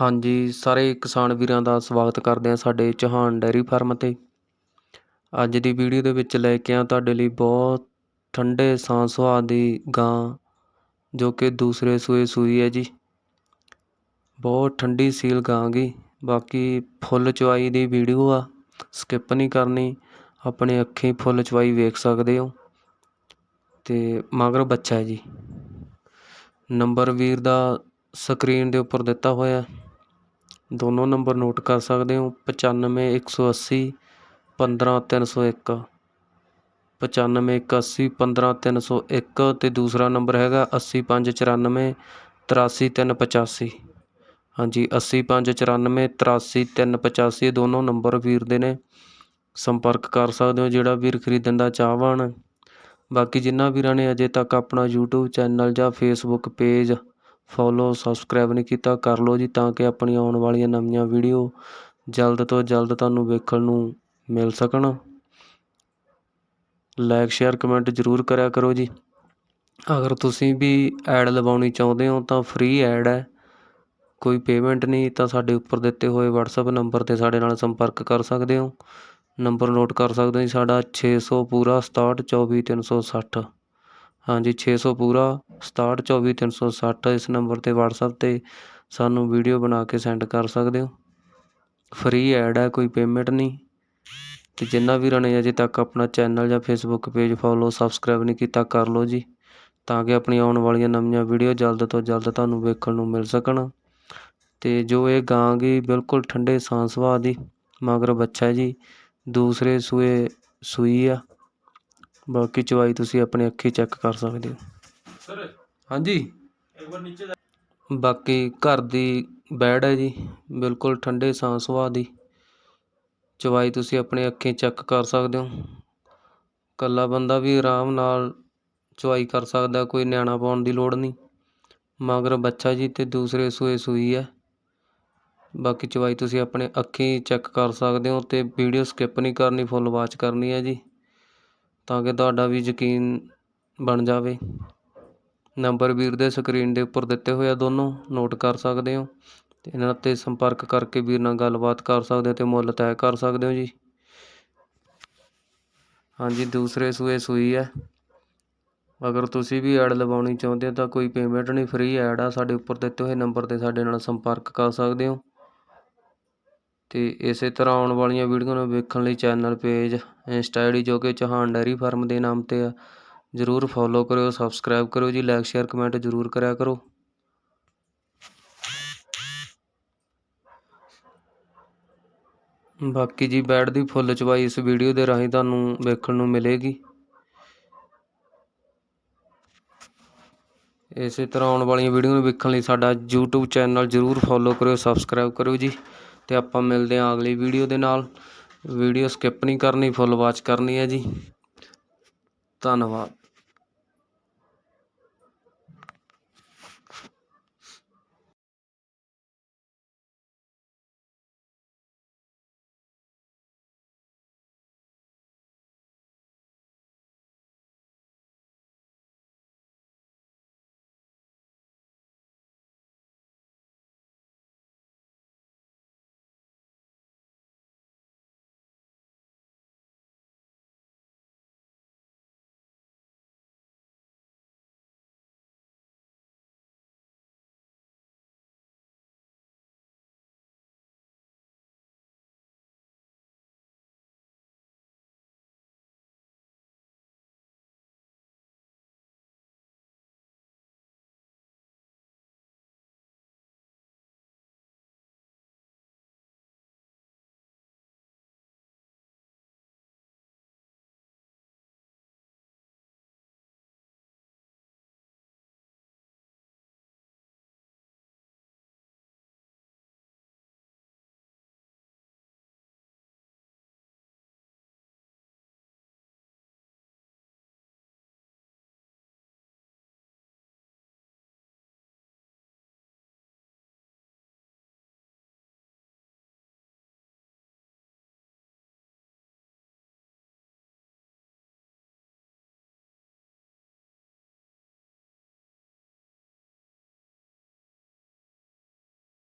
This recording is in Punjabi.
ਹਾਂਜੀ, ਸਾਰੇ ਕਿਸਾਨ ਵੀਰਾਂ ਦਾ ਸਵਾਗਤ ਕਰਦੇ ਹਾਂ ਸਾਡੇ ਚੌਹਾਨ ਡੈਰੀ ਫਾਰਮ 'ਤੇ। ਅੱਜ ਦੀ ਵੀਡੀਓ ਦੇ ਵਿੱਚ ਲੈ ਕੇ ਆ ਤੁਹਾਡੇ ਲਈ ਬਹੁਤ ਠੰਡੇ ਸਾਂ ਸੁਭਾਅ ਦੀ ਗਾਂ, ਜੋ ਕਿ ਦੂਸਰੇ ਸੂਏ ਸੂਈ ਹੈ ਜੀ। ਬਹੁਤ ਠੰਡੀ ਸੀਲ ਗਾਂ ਗੀ। ਬਾਕੀ ਫੁੱਲ ਚਵਾਈ ਦੀ ਵੀਡੀਓ ਆ, ਸਕਿਪ ਨਹੀਂ ਕਰਨੀ। ਆਪਣੇ ਅੱਖੀਂ ਫੁੱਲ ਚਵਾਈ ਵੇਖ ਸਕਦੇ ਹੋ। ਤੇ ਮਗਰ ਬੱਚਾ ਹੈ ਜੀ। ਨੰਬਰ ਵੀਰ ਦਾ ਸਕਰੀਨ ਦੇ ਉੱਪਰ ਦਿੱਤਾ ਹੋਇਆ ਦੋਨੋਂ ਨੰਬਰ ਨੋਟ ਕਰ ਸਕਦੇ ਹੋ। ਪਚਾਨਵੇਂ ਇੱਕ ਸੌ ਅੱਸੀ, ਪੰਦਰਾਂ ਤਿੰਨ 95 180 15 301 95 180 15 301 ਤੇ ਦੂਸਰਾ ਨੰਬਰ ਹੈਗਾ 8594 83385 ਹਾਂਜੀ 8594 83385 ਇਹ ਦੋਨੋਂ ਨੰਬਰ ਵੀਰ ਦੇ ਨੇ। ਸੰਪਰਕ ਕਰ ਸਕਦੇ ਹੋ ਜਿਹੜਾ ਵੀਰ ਖਰੀਦਣ ਦਾ ਚਾਹਵਾਨ। ਬਾਕੀ ਜਿਨ੍ਹਾਂ ਵੀਰਾਂ ਨੇ ਅਜੇ ਤੱਕ ਆਪਣਾ YouTube ਚੈਨਲ ਜਾਂ Facebook ਪੇਜ ਫੋਲੋ, ਸਬਸਕ੍ਰਾਈਬ ਨਹੀਂ ਕੀਤਾ, ਕਰ ਲਓ ਜੀ ਤਾਂ ਕਿ ਆਪਣੀਆਂ ਆਉਣ ਵਾਲੀਆਂ ਨਵੀਆਂ ਵੀਡੀਓ ਜਲਦ ਤੋਂ ਜਲਦ ਤੁਹਾਨੂੰ ਵੇਖਣ ਨੂੰ ਮਿਲ ਸਕਣ। ਲਾਈਕ ਸ਼ੇਅਰ ਕਮੈਂਟ ਜ਼ਰੂਰ ਕਰਿਆ ਕਰੋ ਜੀ। ਅਗਰ ਤੁਸੀਂ ਵੀ ਐਡ ਲਵਾਉਣੀ ਚਾਹੁੰਦੇ ਹੋ ਤਾਂ ਫ੍ਰੀ ਐਡ ਹੈ। ਕੋਈ ਪੇਮੈਂਟ ਨਹੀਂ ਤਾਂ ਸਾਡੇ ਉੱਪਰ ਦਿੱਤੇ ਹੋਏ WhatsApp ਨੰਬਰ ਤੇ ਸਾਡੇ ਨਾਲ ਸੰਪਰਕ ਕਰ ਸਕਦੇ ਹੋ। ਨੰਬਰ ਨੋਟ ਕਰ ਸਕਦੇ ਹੋ ਜੀ, ਸਾਡਾ 600 ਪੂਰਾ 6724 ਹਾਂਜੀ, ਛੇ ਸੌ ਪੂਰਾ 6724 ਇਸ ਨੰਬਰ ਤੇ ਵਟਸਐਪ ਤੇ ਸਾਨੂੰ ਵੀਡੀਓ ਬਣਾ ਕੇ ਸੈਂਡ ਕਰ ਸਕਦੇ ਹੋ। ਫਰੀ ਐਡ ਹੈ, ਕੋਈ ਪੇਮੈਂਟ ਨਹੀਂ। ਅਤੇ ਜਿੰਨਾ ਵੀਰਾਂ ਨੇ ਅਜੇ ਤੱਕ ਆਪਣਾ ਚੈਨਲ ਜਾਂ ਫੇਸਬੁੱਕ ਪੇਜ ਫੋਲੋ ਸਬਸਕ੍ਰਾਈਬ ਨਹੀਂ ਕੀਤਾ, ਕਰ ਲਓ ਜੀ। ਤਾਂ ਕਿ ਆਪਣੀ ਆਉਣ ਵਾਲੀਆਂ ਨਵੀਆਂ ਵੀਡੀਓ ਜਲਦ ਤੋਂ ਜਲਦ ਤੁਹਾਨੂੰ ਵੇਖਣ ਨੂੰ ਮਿਲ ਸਕਣ। ਅਤੇ ਜੋ ਇਹ ਗਾਂ ਗੀ, ਬਿਲਕੁਲ ਠੰਡੇ ਸਾਂ ਸੁਭਾਅ ਦੀ, ਮਗਰ ਬੱਚਾ ਜੀ, ਦੂਸਰੇ ਸੂਏ ਸੂਈ ਆ। ਬਾਕੀ ਚਵਾਈ ਤੁਸੀਂ ਆਪਣੇ ਅੱਖੀ ਚੈੱਕ ਕਰ ਸਕਦੇ ਹੋ। ਸਰ ਹਾਂਜੀ। ਇੱਕ ਵਾਰ ਨੀਚੇ ਬਾਕੀ ਘਰ ਦੀ ਬੈਡ ਹੈ ਜੀ ਬਿਲਕੁਲ ਠੰਡੇ ਸਾਂ ਸੁਭਾਅ ਦੀ। ਚਵਾਈ ਤੁਸੀਂ ਆਪਣੇ ਅੱਖੀਂ ਚੈੱਕ ਕਰ ਸਕਦੇ ਹੋ। ਕੱਲਾ ਬੰਦਾ ਵੀ ਆਰਾਮ ਨਾਲ ਚਵਾਈ ਕਰ ਸਕਦਾ ਕੋਈ ਨਿਆਣਾ ਪਾਉਣ ਦੀ ਲੋੜ ਨਹੀਂ। ਮਗਰ ਬੱਚਾ ਜੀ ਤੇ ਦੂਸਰੇ ਸੂਏ ਸੂਈ ਹੈ। ਬਾਕੀ ਚਵਾਈ ਤੁਸੀਂ ਆਪਣੇ ਅੱਖੀਂ ਚੈੱਕ ਕਰ ਸਕਦੇ ਹੋ ਤੇ ਵੀਡੀਓ ਸਕਿਪ ਨਹੀਂ ਕਰਨੀ ਫੁੱਲ ਵਾਚ ਕਰਨੀ ਹੈ ਜੀ। ਤਾਂ ਕਿ ਤੁਹਾਡਾ ਵੀ ਯਕੀਨ ਬਣ ਜਾਵੇ। ਨੰਬਰ ਵੀਰ ਦੇ ਸਕਰੀਨ ਦੇ ਉੱਪਰ ਦਿੱਤੇ ਹੋਏ ਆ ਦੋਨੋਂ ਨੋਟ ਕਰ ਸਕਦੇ ਹੋ। ਅਤੇ ਇਹਨਾਂ 'ਤੇ ਸੰਪਰਕ ਕਰਕੇ ਵੀਰ ਨਾਲ ਗੱਲਬਾਤ ਕਰ ਸਕਦੇ ਹੋ ਅਤੇ ਮੁੱਲ ਤੈਅ ਕਰ ਸਕਦੇ ਹੋ ਜੀ। ਹਾਂਜੀ, ਦੂਸਰੇ ਸੂਏ ਸੂਈ ਹੈ ਅਗਰ ਤੁਸੀਂ ਵੀ ਐਡ ਲਵਾਉਣੀ ਚਾਹੁੰਦੇ ਹੋ ਤਾਂ ਕੋਈ ਪੇਮੈਂਟ ਨਹੀਂ ਫ੍ਰੀ ਐਡ ਆ ਸਾਡੇ ਉੱਪਰ ਦਿੱਤੇ ਹੋਏ ਨੰਬਰ ਤੇ ਸਾਡੇ ਨਾਲ ਸੰਪਰਕ ਕਰ ਸਕਦੇ ਹੋ। ਅਤੇ ਇਸੇ ਤਰ੍ਹਾਂ ਆਉਣ ਵਾਲੀਆਂ ਵੀਡੀਓ ਨੂੰ ਵੇਖਣ ਲਈ ਚੈਨਲ ਪੇਜ ਇੰਸਟਾ ਆਈਡੀ ਜੋ ਕਿ ਚੌਹਾਨ ਡੇਅਰੀ ਫਾਰਮ ਦੇ ਨਾਮ ਤੇ ਆ, ਜਰੂਰ ਫੋਲੋ ਕਰਿਓ ਸਬਸਕ੍ਰਾਈਬ ਕਰਿਓ ਜੀ ਲਾਈਕ ਸ਼ੇਅਰ ਕਮੈਂਟ ਜਰੂਰ ਕਰਿਆ ਕਰੋ। ਬਾਕੀ ਜੀ ਬੈਡ ਦੀ ਫੁੱਲ ਚਵਾਈ ਇਸ ਵੀਡੀਓ ਦੇ ਰਾਹੀਂ ਤੁਹਾਨੂੰ ਵੇਖਣ ਨੂੰ ਮਿਲੇਗੀ। ਇਸੇ ਤਰ੍ਹਾਂ ਆਉਣ ਵਾਲੀਆਂ ਵੀਡੀਓ ਨੂੰ ਵੇਖਣ ਲਈ ਸਾਡਾ YouTube ਚੈਨਲ ਜਰੂਰ ਫੋਲੋ ਕਰਿਓ ਸਬਸਕ੍ਰਾਈਬ ਕਰਿਓ ਜੀ। ਅਤੇ ਆਪਾਂ ਮਿਲਦੇ ਹਾਂ ਅਗਲੀ ਵੀਡੀਓ ਦੇ ਨਾਲ। ਵੀਡੀਓ ਸਕਿੱਪ ਨਹੀਂ ਕਰਨੀ ਫੁੱਲ ਵਾਚ ਕਰਨੀ ਹੈ ਜੀ। ਧੰਨਵਾਦ।